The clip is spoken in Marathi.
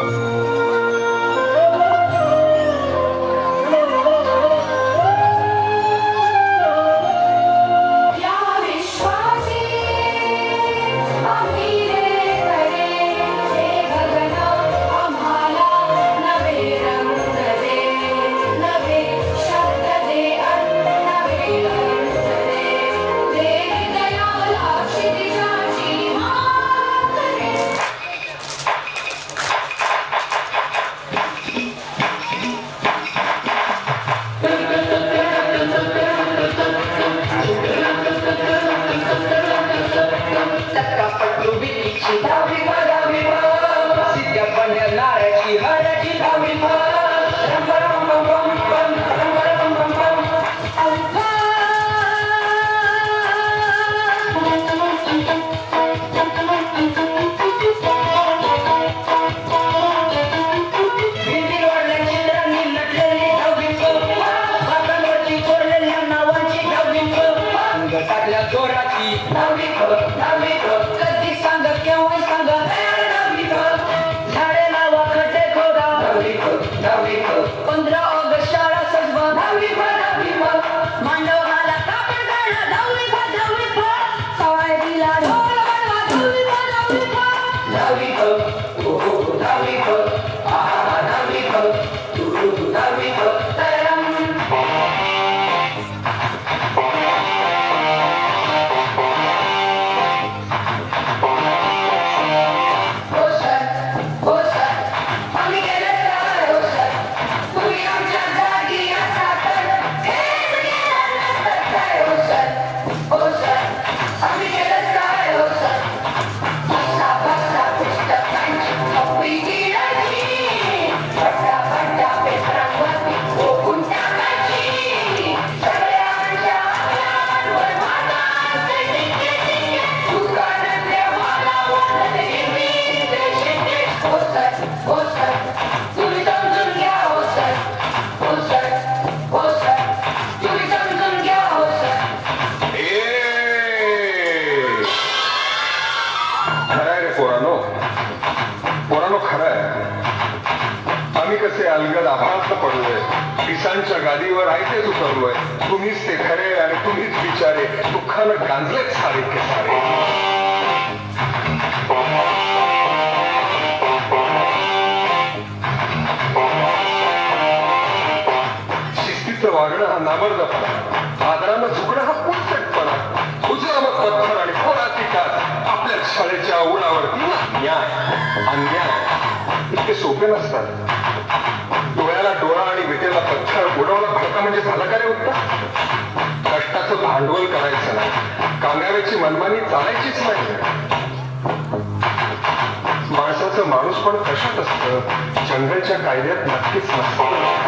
Oh. Renato. माणसानो खरं आहे. आम्ही कसे अलगद आभारात पडलोय. किसानच्या गादीवर ऐकतेच उतरलोय तुम्हीच ते खरे आणि तुम्हीच बिचारे. दुःखानं गांजलेच सारे ते सारे. वागणं हा नामर्दपणा. आदरानं झुकणं हा पुटपणा हुजरामत पत्थर आणि खोराची कास. आपल्या शाळेच्या उडावरती न्याय. अन्याय. सोपे नसतात. डोळ्याला डोळा आणि विटेला पत्थर बुडवला फडका म्हणजे झालं का रे उत्तर? कष्टाचं भांडवल करायचं नाही. कांगाव्याची मनमानी चालायचीच नाही. माणसाचं माणूस पण कशात असत. जंगलच्या कायद्यात नक्कीच नसतं.